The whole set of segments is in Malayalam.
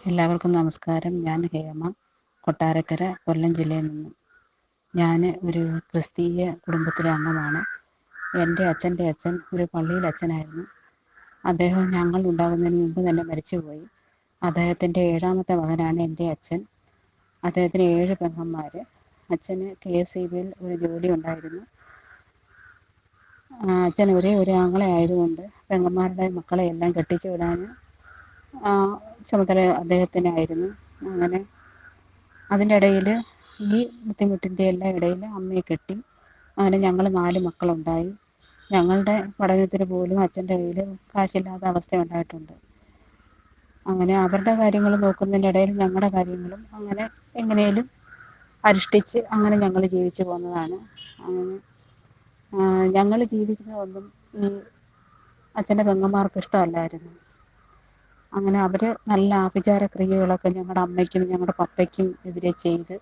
എല്ലാവർക്കും നമസ്കാരം. ഞാൻ ഹേമ കൊട്ടാരക്കര കൊല്ലം ജില്ലയിൽ നിന്നും. ഞാൻ ഒരു ക്രിസ്തീയ കുടുംബത്തിലെ അംഗമാണ്. എന്റെ അച്ഛന്റെ അച്ഛൻ ഒരു പള്ളിയിൽ അച്ഛനായിരുന്നു. അദ്ദേഹം ഞങ്ങൾ ഉണ്ടാകുന്നതിന് മുമ്പ് തന്നെ മരിച്ചുപോയി. അദ്ദേഹത്തിന്റെ ഏഴാമത്തെ മകനാണ് എന്റെ അച്ഛൻ. അദ്ദേഹത്തിന് ഏഴ് പെങ്ങന്മാർ. അച്ഛന് കെ എസ് സി ബിയിൽ ഒരു ജോലി ഉണ്ടായിരുന്നു. അച്ഛൻ ഒരേ ഒരു ആങ്ങളെ ആയതുകൊണ്ട് പെങ്ങന്മാരുടെ മക്കളെ എല്ലാം കെട്ടിച്ചു വിടാൻ ചുമതല അദ്ദേഹത്തിനായിരുന്നു. അങ്ങനെ അതിന്റെ ഇടയിൽ ഈ ബുദ്ധിമുട്ടിന്റെ എല്ലാം ഇടയിൽ അമ്മയെ കെട്ടി അങ്ങനെ ഞങ്ങൾ നാല് മക്കളുണ്ടായി. ഞങ്ങളുടെ പഠനത്തിന് പോലും അച്ഛന്റെ കയ്യിൽ കാശില്ലാത്ത അവസ്ഥ ഉണ്ടായിട്ടുണ്ട്. അങ്ങനെ അവരുടെ കാര്യങ്ങൾ നോക്കുന്നതിന്റെ ഇടയിൽ ഞങ്ങളുടെ കാര്യങ്ങളും അങ്ങനെ എങ്ങനെയും അനുഷ്ഠിച്ച് അങ്ങനെ ഞങ്ങൾ ജീവിച്ചു പോകുന്നതാണ് അങ്ങനെ ഞങ്ങൾ ജീവിക്കുന്നതൊന്നും ഈ അച്ഛന്റെ പെങ്ങന്മാർക്ക് ഇഷ്ടമല്ലായിരുന്നു. അങ്ങനെ അവർ നല്ല ആഭിചാര ക്രിയകളൊക്കെ ഞങ്ങളുടെ അമ്മയ്ക്കും ഞങ്ങളുടെ പപ്പയ്ക്കും എതിരെ ചെയ്ത്.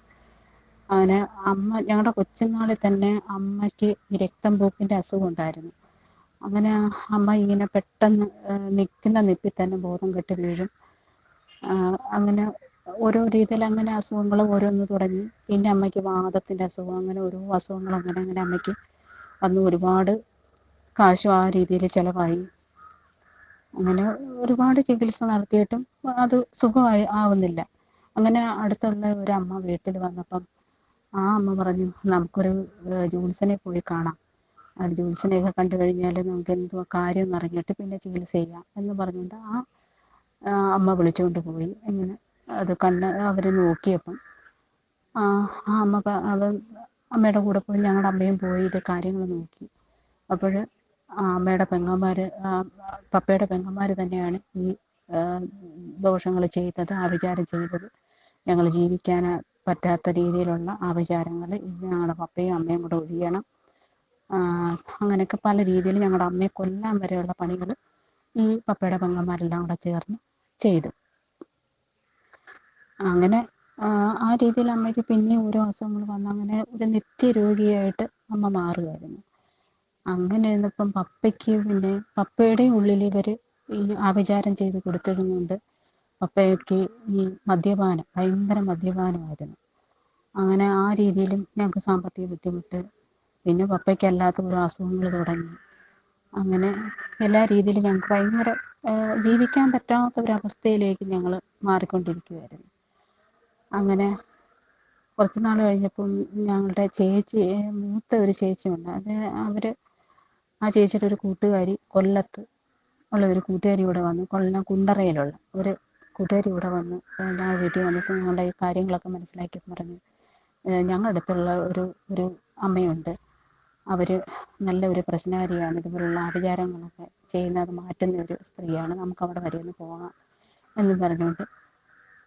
അങ്ങനെ അമ്മ ഞങ്ങളുടെ കൊച്ചുനാളിൽ തന്നെ അമ്മയ്ക്ക് രക്തം പോക്കിന്റെ അസുഖം ഉണ്ടായിരുന്നു. അങ്ങനെ അമ്മ ഇങ്ങനെ പെട്ടെന്ന് നിൽക്കുന്ന നിപ്പിൽ തന്നെ ബോധം കെട്ടി വീഴും. അങ്ങനെ ഓരോ രീതിയിൽ അങ്ങനെ അസുഖങ്ങൾ ഓരോന്ന് തുടങ്ങി. പിന്നെ അമ്മയ്ക്ക് വാദത്തിന്റെ അസുഖം അങ്ങനെ ഓരോ അസുഖങ്ങൾ അങ്ങനെ അങ്ങനെ അമ്മയ്ക്ക് വന്ന് ഒരുപാട് കാശും ആ രീതിയിൽ ചിലവായി. അങ്ങനെ ഒരുപാട് ചികിത്സ നടത്തിയിട്ടും അത് സുഖമായി ആവുന്നില്ല. അങ്ങനെ അടുത്തുള്ള ഒരു അമ്മ വീട്ടിൽ വന്നപ്പം ആ അമ്മ പറഞ്ഞു നമുക്കൊരു ജോത്സനെ പോയി കാണാം. ആ ജോത്സനെയൊക്കെ കണ്ടു കഴിഞ്ഞാൽ നമുക്ക് എന്തോ കാര്യം എന്നറിഞ്ഞിട്ട് പിന്നെ ചികിത്സ ചെയ്യാം. എന്ന് പറഞ്ഞുകൊണ്ട് ആ അമ്മ വിളിച്ചുകൊണ്ട് പോയി. ഇങ്ങനെ അത് കണ്ണ് അവർ നോക്കിയപ്പം ആ അമ്മ അവൻ അമ്മയുടെ കൂടെ പോയി ഞങ്ങളുടെ അമ്മയും പോയി ഇത് കാര്യങ്ങൾ നോക്കി. അപ്പോൾ അമ്മയുടെ പെങ്ങന്മാർ പപ്പയുടെ പെങ്ങന്മാർ തന്നെയാണ് ഈ ദോഷങ്ങൾ ചെയ്തത് ആഭിചാരം ചെയ്തത്. ഞങ്ങൾ ജീവിക്കാൻ പറ്റാത്ത രീതിയിലുള്ള ആഭിചാരങ്ങൾ ഇത് ഞങ്ങളുടെ പപ്പയും അമ്മയും കൂടെ ഒഴിയണം. അങ്ങനെയൊക്കെ പല രീതിയിൽ ഞങ്ങളുടെ അമ്മയെ കൊല്ലാൻ വരെയുള്ള പണികൾ ഈ പപ്പയുടെ പെങ്ങന്മാരെല്ലാം കൂടെ ചേർന്ന് ചെയ്തു. അങ്ങനെ ആ രീതിയിൽ അമ്മയ്ക്ക് പിന്നെയും ഓരോ അസുഖങ്ങൾ വന്ന് അങ്ങനെ ഒരു നിത്യരോഗിയായിട്ട് അമ്മ മാറുമായിരുന്നു. അങ്ങനെ ഇരുന്നപ്പം പപ്പയ്ക്ക് പിന്നെ പപ്പയുടെ ഉള്ളിൽ ഇവർ ഈ ആഭിചാരം ചെയ്ത് കൊടുത്തിരുന്നുണ്ട്. പപ്പയ്ക്ക് ഈ മദ്യപാനം ഭയങ്കര മദ്യപാനമായിരുന്നു. അങ്ങനെ ആ രീതിയിലും ഞങ്ങൾക്ക് സാമ്പത്തിക ബുദ്ധിമുട്ട്. പിന്നെ പപ്പയ്ക്ക് അല്ലാത്ത ഓരോ അസുഖങ്ങൾ തുടങ്ങി. അങ്ങനെ എല്ലാ രീതിയിലും ഞങ്ങൾക്ക് ഭയങ്കര ജീവിക്കാൻ പറ്റാത്ത ഒരു ഒരവസ്ഥയിലേക്ക് ഞങ്ങൾ മാറിക്കൊണ്ടിരിക്കുകയായിരുന്നു അങ്ങനെ കുറച്ച് നാൾ കഴിഞ്ഞപ്പം ഞങ്ങളുടെ ചേച്ചി മൂത്ത ഒരു ചേച്ചിയുണ്ട്. അത് അവർ ആ ചേച്ചിയുടെ ഒരു കൂട്ടുകാരി കൊല്ലത്ത് ഉള്ള ഒരു കൂട്ടുകാരി ഇവിടെ വന്നു. കൊല്ലം കുണ്ടറയിലുള്ള ഒരു കൂട്ടുകാരി ഇവിടെ വന്ന്. ഞങ്ങൾ വീട്ടിൽ വന്ന് ഞങ്ങളുടെ ഈ കാര്യങ്ങളൊക്കെ മനസ്സിലാക്കി പറഞ്ഞു ഞങ്ങളുടെ അടുത്തുള്ള ഒരു ഒരു അമ്മയുണ്ട്. അവർ നല്ല ഒരു പ്രശ്നകാരിയാണ്. ഇതുപോലുള്ള ആഭിചാരങ്ങളൊക്കെ ചെയ്യുന്നത് മാറ്റുന്ന ഒരു സ്ത്രീയാണ്. നമുക്ക് അവിടെ വരെ ഒന്ന് പോകാം എന്ന് പറഞ്ഞുകൊണ്ട്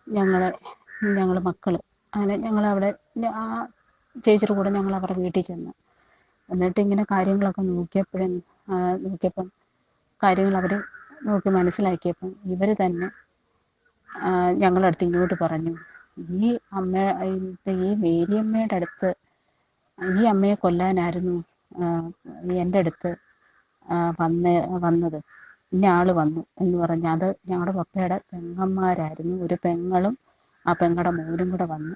ഞങ്ങളെ ഞങ്ങൾ മക്കൾ അങ്ങനെ ഞങ്ങളവിടെ ആ ചേച്ചിയുടെ കൂടെ ഞങ്ങൾ അവരുടെ വീട്ടിൽ ചെന്ന് എന്നിട്ട് ഇങ്ങനെ കാര്യങ്ങളൊക്കെ നോക്കിയപ്പോഴും നോക്കിയപ്പം കാര്യങ്ങൾ അവർ നോക്കി മനസ്സിലാക്കിയപ്പം ഇവർ തന്നെ ഞങ്ങളുടെ അടുത്ത് ഇങ്ങോട്ട് പറഞ്ഞു ഈ അമ്മ ഈ മേരിയമ്മയുടെ അടുത്ത് ഈ അമ്മയെ കൊല്ലാനായിരുന്നു എന്റെ അടുത്ത് വന്ന് വന്നത്. ഇന്ന ആൾ വന്നു എന്ന് പറഞ്ഞ്. അത് ഞങ്ങളുടെ പപ്പയുടെ പെങ്ങന്മാരായിരുന്നു. ഒരു പെങ്ങളും ആ പെങ്ങളുടെ മോനും കൂടെ വന്നു.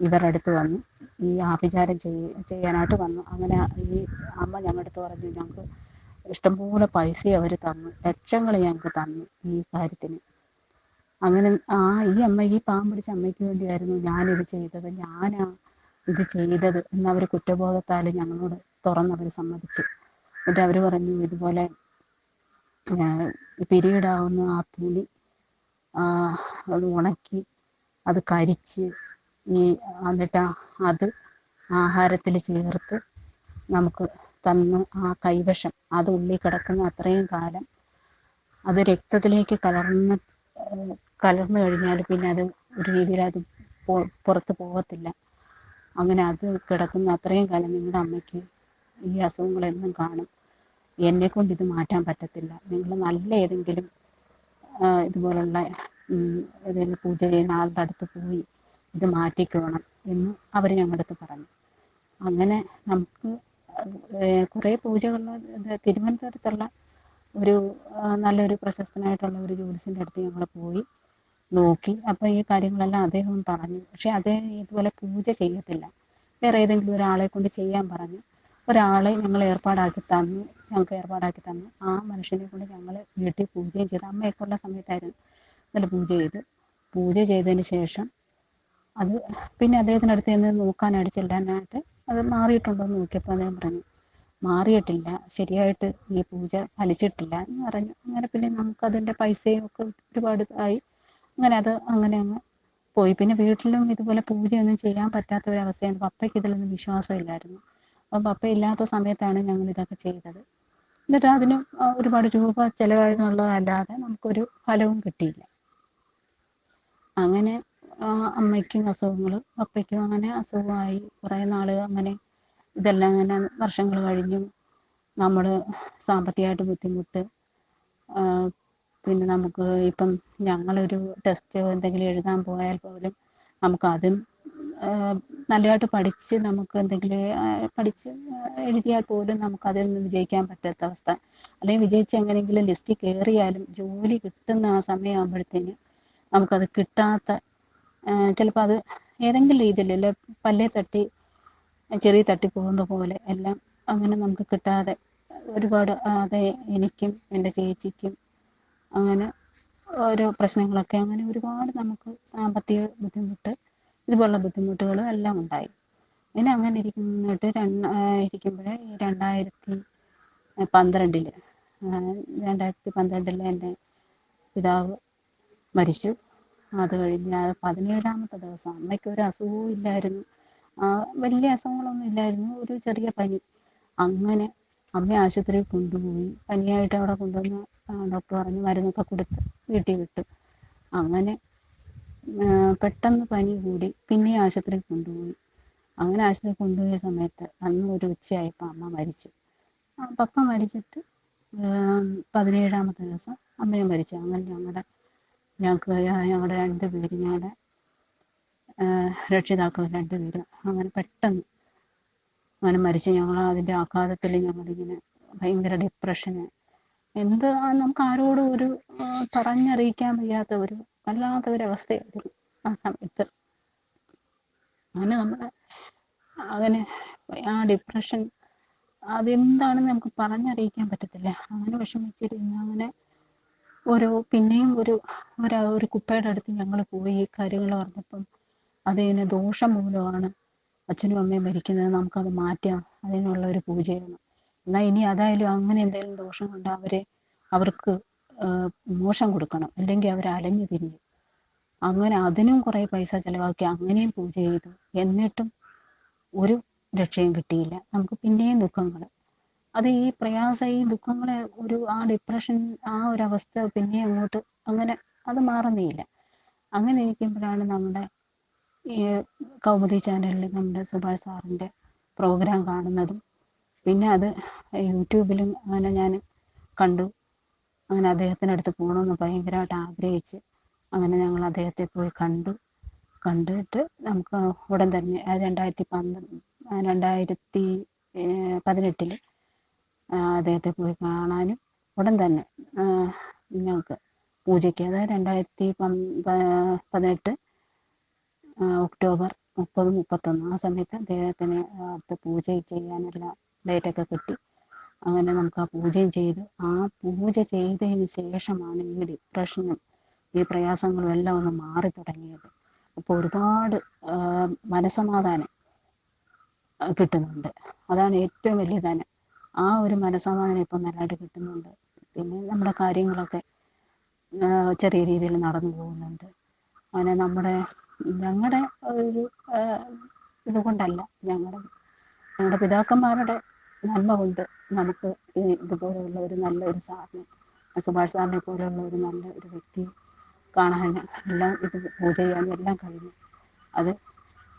ഇവരുടെ അടുത്ത് വന്നു. ഈ ആഭിചാരം ചെയ് ചെയ്യാനായിട്ട് വന്നു. അങ്ങനെ ഈ അമ്മ ഞങ്ങളുടെ അടുത്ത് പറഞ്ഞു ഞങ്ങൾക്ക് ഇഷ്ടംപോലെ പൈസ അവർ തന്നു. ലക്ഷങ്ങൾ ഞങ്ങൾക്ക് തന്നു ഈ കാര്യത്തിന്. അങ്ങനെ ആ ഈ അമ്മ ഈ പാമ്പ് പിടിച്ച അമ്മയ്ക്ക് വേണ്ടിയായിരുന്നു ഞാനിത് ചെയ്തത്. ഞാനാ ഇത് ചെയ്തത് എന്നവർ കുറ്റബോധത്താൽ ഞങ്ങളോട് തുറന്നവർ സമ്മതിച്ചു. എന്നിട്ട് അവർ പറഞ്ഞു ഇതുപോലെ പിരീഡാവുന്ന ആ തുണി അത് ഉണക്കി അത് കരിച്ച് ഈ എന്നിട്ട് അത് ആഹാരത്തിൽ ചേർത്ത് നമുക്ക് തന്ന് ആ കൈവശം അത് ഉള്ളി കിടക്കുന്ന അത്രയും കാലം അത് രക്തത്തിലേക്ക് കലർന്ന് കലർന്നു കഴിഞ്ഞാൽ പിന്നെ അത് ഒരു രീതിയിൽ അത് പുറത്ത് പോകത്തില്ല. അങ്ങനെ അത് കിടക്കുന്ന അത്രയും കാലം നിങ്ങളുടെ അമ്മയ്ക്ക് ഈ അസുഖങ്ങളെന്നും കാണും. എന്നെ കൊണ്ട് ഇത് മാറ്റാൻ പറ്റത്തില്ല. നിങ്ങൾ നല്ല ഏതെങ്കിലും ഇതുപോലുള്ള ഏതെങ്കിലും പൂജ ചെയ്യുന്ന ആളുടെ അടുത്ത് പോയി ഇത് മാറ്റിക്കോണം എന്ന് അവർ ഞങ്ങളുടെ അടുത്ത് പറഞ്ഞു. അങ്ങനെ നമുക്ക് കുറേ പൂജകളിൽ തിരുവനന്തപുരത്തുള്ള ഒരു നല്ലൊരു പ്രശസ്തനായിട്ടുള്ള ഒരു ജ്യോതിസിന്റെ അടുത്ത് ഞങ്ങൾ പോയി നോക്കി. അപ്പോൾ ഈ കാര്യങ്ങളെല്ലാം അദ്ദേഹം പറഞ്ഞു. പക്ഷേ അദ്ദേഹം ഇതുപോലെ പൂജ ചെയ്യത്തില്ല. വേറെ ഏതെങ്കിലും ഒരാളെ കൊണ്ട് ചെയ്യാൻ പറഞ്ഞു. ഒരാളെ ഞങ്ങൾ ഏർപ്പാടാക്കി തന്നു. ഞങ്ങൾക്ക് ഏർപ്പാടാക്കി തന്നു. ആ മനുഷ്യനെ കൊണ്ട് ഞങ്ങൾ വീട്ടിൽ പൂജയും ചെയ്തു. അമ്മയൊക്കെ ഉള്ള സമയത്തായിരുന്നു നല്ല പൂജ ചെയ്തു. പൂജ ചെയ്തതിന് ശേഷം അത് പിന്നെ അദ്ദേഹത്തിന്റെ അടുത്ത് ചെന്ന് നോക്കാനായിട്ട് ചെല്ലാനായിട്ട് അത് മാറിയിട്ടുണ്ടോ എന്ന് നോക്കിയപ്പോൾ അദ്ദേഹം പറഞ്ഞു മാറിയിട്ടില്ല ശരിയായിട്ട് ഈ പൂജ ഫലിച്ചിട്ടില്ല എന്ന് പറഞ്ഞു. അങ്ങനെ പിന്നെ നമുക്ക് നമുക്കതിന്റെ പൈസയും ഒക്കെ ഒരുപാട് ആയി. അങ്ങനെ അത് അങ്ങനെ അങ്ങ് പോയി. പിന്നെ വീട്ടിലും ഇതുപോലെ പൂജയൊന്നും ചെയ്യാൻ പറ്റാത്ത ഒരവസ്ഥയാണ് പപ്പയ്ക്ക് ഇതിലൊന്നും വിശ്വാസമില്ലായിരുന്നു. അപ്പം പപ്പ ഇല്ലാത്ത സമയത്താണ് ഞങ്ങൾ ഇതൊക്കെ ചെയ്തത്. എന്നിട്ട് അതിന് ഒരുപാട് രൂപ ചിലവായെന്നുള്ളതല്ലാതെ നമുക്കൊരു ഫലവും കിട്ടിയില്ല. അങ്ങനെ അമ്മയ്ക്കും അസുഖങ്ങൾ പപ്പയ്ക്കും അങ്ങനെ അസുഖമായി കുറേ നാൾ അങ്ങനെ ഇതെല്ലാം അങ്ങനെ വർഷങ്ങൾ കഴിഞ്ഞു നമ്മൾ സാമ്പത്തികമായിട്ട് ബുദ്ധിമുട്ട്. പിന്നെ നമുക്ക് ഇപ്പം ഞങ്ങളൊരു ടെസ്റ്റ് എന്തെങ്കിലും എഴുതാൻ പോയാൽ പോലും നമുക്കതും നല്ലതായിട്ട് പഠിച്ച് നമുക്ക് എന്തെങ്കിലും പഠിച്ച് എഴുതിയാൽ പോലും നമുക്കതിൽ നിന്ന് വിജയിക്കാൻ പറ്റാത്ത അവസ്ഥ. അല്ലെങ്കിൽ വിജയിച്ച് എങ്ങനെയെങ്കിലും ലിസ്റ്റിൽ കയറിയാലും ജോലി കിട്ടുന്ന ആ സമയമാകുമ്പോഴത്തേന് നമുക്കത് കിട്ടാത്ത ചിലപ്പോൾ അത് ഏതെങ്കിലും രീതിയിൽ പല്ലേ തട്ടി ചെറിയ തട്ടി പോകുന്ന പോലെ എല്ലാം അങ്ങനെ നമുക്ക് കിട്ടാതെ ഒരുപാട് അതെ എനിക്കും എന്റെ ചേച്ചിക്കും അങ്ങനെ ഓരോ പ്രശ്നങ്ങളൊക്കെ അങ്ങനെ ഒരുപാട് നമുക്ക് സാമ്പത്തിക ബുദ്ധിമുട്ട് ഇതുപോലുള്ള ബുദ്ധിമുട്ടുകളും എല്ലാം ഉണ്ടായി. ഇനി അങ്ങനെ ഇരിക്കുന്നിട്ട് രണ്ട് ഇരിക്കുമ്പോഴേ ഈ രണ്ടായിരത്തി പന്ത്രണ്ടിൽ രണ്ടായിരത്തി പന്ത്രണ്ടിൽ എന്റെ പിതാവ് മരിച്ചു. അത് കഴിഞ്ഞ് പതിനേഴാമത്തെ ദിവസം അമ്മയ്ക്ക് ഒരു അസുഖവും ഇല്ലായിരുന്നു. വലിയ അസുഖങ്ങളൊന്നും ഇല്ലായിരുന്നു. ഒരു ചെറിയ പനി. അങ്ങനെ അമ്മ ആശുപത്രിയിൽ കൊണ്ടുപോയി. പനിയായിട്ട് അവിടെ കൊണ്ടുവന്ന് ഡോക്ടർ പറഞ്ഞ് മരുന്നൊക്കെ കൊടുത്ത് വീട്ടിൽ വിട്ടു. അങ്ങനെ പെട്ടെന്ന് പനി കൂടി പിന്നെ ആശുപത്രിയിൽ കൊണ്ടുപോയി. അങ്ങനെ ആശുപത്രി കൊണ്ടുപോയ സമയത്ത് അന്ന് ഒരു ഉച്ചയായപ്പോൾ അമ്മ മരിച്ചു. പപ്പ മരിച്ചിട്ട് പതിനേഴാമത്തെ ദിവസം അമ്മയും മരിച്ചു. അങ്ങനെ ഞങ്ങളുടെ ഞങ്ങൾക്ക് ഞങ്ങളുടെ രണ്ട് പേര് ഞങ്ങളുടെ രക്ഷിതാക്കൾ രണ്ട് പേര്. അങ്ങനെ പെട്ടെന്ന് അങ്ങനെ മരിച്ചു ഞങ്ങൾ അതിന്റെ ആഘാതത്തിൽ ഞങ്ങളിങ്ങനെ ഭയങ്കര ഡിപ്രഷന് എന്ത് നമുക്ക് ആരോടും ഒരു പറഞ്ഞറിയിക്കാൻ വയ്യാത്ത ഒരു വല്ലാത്ത ഒരു അവസ്ഥയായിരുന്നു ആ സമയത്ത്. അങ്ങനെ നമ്മൾ അങ്ങനെ ആ ഡിപ്രഷൻ അതെന്താണെന്ന് നമുക്ക് പറഞ്ഞറിയിക്കാൻ പറ്റത്തില്ല. അങ്ങനെ വിഷമിച്ചിരുന്ന് അങ്ങനെ ഓരോ പിന്നെയും ഒരു ഒരു ഒരു കുപ്പയുടെ അടുത്ത് ഞങ്ങൾ പോയി കാര്യങ്ങൾ പറഞ്ഞപ്പം അതിന് ദോഷം മൂലമാണ് അച്ഛനും അമ്മയും മരിക്കുന്നത്. നമുക്കത് മാറ്റാം. അതിനുള്ള ഒരു പൂജയാണ് എന്നാൽ ഇനി അതായാലും അങ്ങനെ എന്തെങ്കിലും ദോഷം കൊണ്ട് അവരെ അവർക്ക് മോശം കൊടുക്കണം. അല്ലെങ്കിൽ അവർ അലഞ്ഞു തിരിയും. അങ്ങനെ അതിനും കുറേ പൈസ ചിലവാക്കി അങ്ങനെയും പൂജ ചെയ്തു. എന്നിട്ടും ഒരു രക്ഷയും കിട്ടിയില്ല. നമുക്ക് പിന്നെയും ദുഃഖങ്ങൾ അത് ഈ പ്രയാസം ഈ ദുഃഖങ്ങളെ ഒരു ആ ഡിപ്രഷൻ ആ ഒരു അവസ്ഥ പിന്നെ അങ്ങോട്ട് അങ്ങനെ അത് മാറുന്നില്ല അങ്ങനെ ഇരിക്കുമ്പോഴാണ് നമ്മുടെ ഈ കൗമുദി ചാനലിൽ നമ്മുടെ സുഭാഷ് സാറിന്റെ പ്രോഗ്രാം കാണുന്നതും. പിന്നെ അത് യൂട്യൂബിലും അങ്ങനെ ഞാൻ കണ്ടു. അങ്ങനെ അദ്ദേഹത്തിന്റെ അടുത്ത് പോകണമെന്ന് ഭയങ്കരമായിട്ട് ആഗ്രഹിച്ച് അങ്ങനെ ഞങ്ങൾ അദ്ദേഹത്തെ പോയി കണ്ടു. കണ്ടിട്ട് നമുക്ക് ഉടൻ തന്നെ രണ്ടായിരത്തി പന്ത്രണ്ട് രണ്ടായിരത്തി പതിനെട്ടിൽ അദ്ദേഹത്തെ പോയി കാണാനും ഉടൻ തന്നെ ഞങ്ങൾക്ക് പൂജയ്ക്ക് അതായത് രണ്ടായിരത്തി പതിനെട്ട് ഒക്ടോബർ മുപ്പത് മുപ്പത്തൊന്ന് ആ സമയത്ത് അദ്ദേഹത്തിന് അടുത്ത പൂജ ചെയ്യാനുള്ള ഡേറ്റൊക്കെ കിട്ടി. അങ്ങനെ നമുക്ക് ആ പൂജയും ചെയ്തു. ആ പൂജ ചെയ്തതിന് ശേഷമാണ് ഈ ഡിപ്രഷനും ഈ പ്രയാസങ്ങളും എല്ലാം ഒന്ന് മാറി തുടങ്ങിയത്. അപ്പോൾ ഒരുപാട് മനസമാധാനം കിട്ടുന്നുണ്ട്. അതാണ് ഏറ്റവും വലിയ ധനം. ആ ഒരു മനസമാധാനം ഇപ്പം നല്ലതായിട്ട് കിട്ടുന്നുണ്ട്. പിന്നെ നമ്മുടെ കാര്യങ്ങളൊക്കെ ചെറിയ രീതിയിൽ നടന്നു പോകുന്നുണ്ട്. അങ്ങനെ നമ്മുടെ ഞങ്ങളുടെ ഒരു ഇതുകൊണ്ടല്ല ഞങ്ങളുടെ ഞങ്ങളുടെ പിതാക്കന്മാരുടെ നന്മ കൊണ്ട് നമുക്ക് ഇതുപോലെയുള്ള ഒരു നല്ല ഒരു സാറിനെ സുഭാഷ് സാറിനെ പോലെയുള്ള ഒരു നല്ല ഒരു വ്യക്തി കാണാനും എല്ലാം ഇത് പൂജ ചെയ്യാനും എല്ലാം കഴിഞ്ഞു. അത്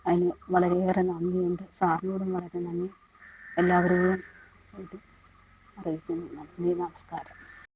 അതിന് വളരെയേറെ നന്ദിയുണ്ട്. സാറിനോടും വളരെ നന്ദി. എല്ലാവരോടും ഇത് അറിയിക്കുന്നു. നന്ദി നമസ്കാരം.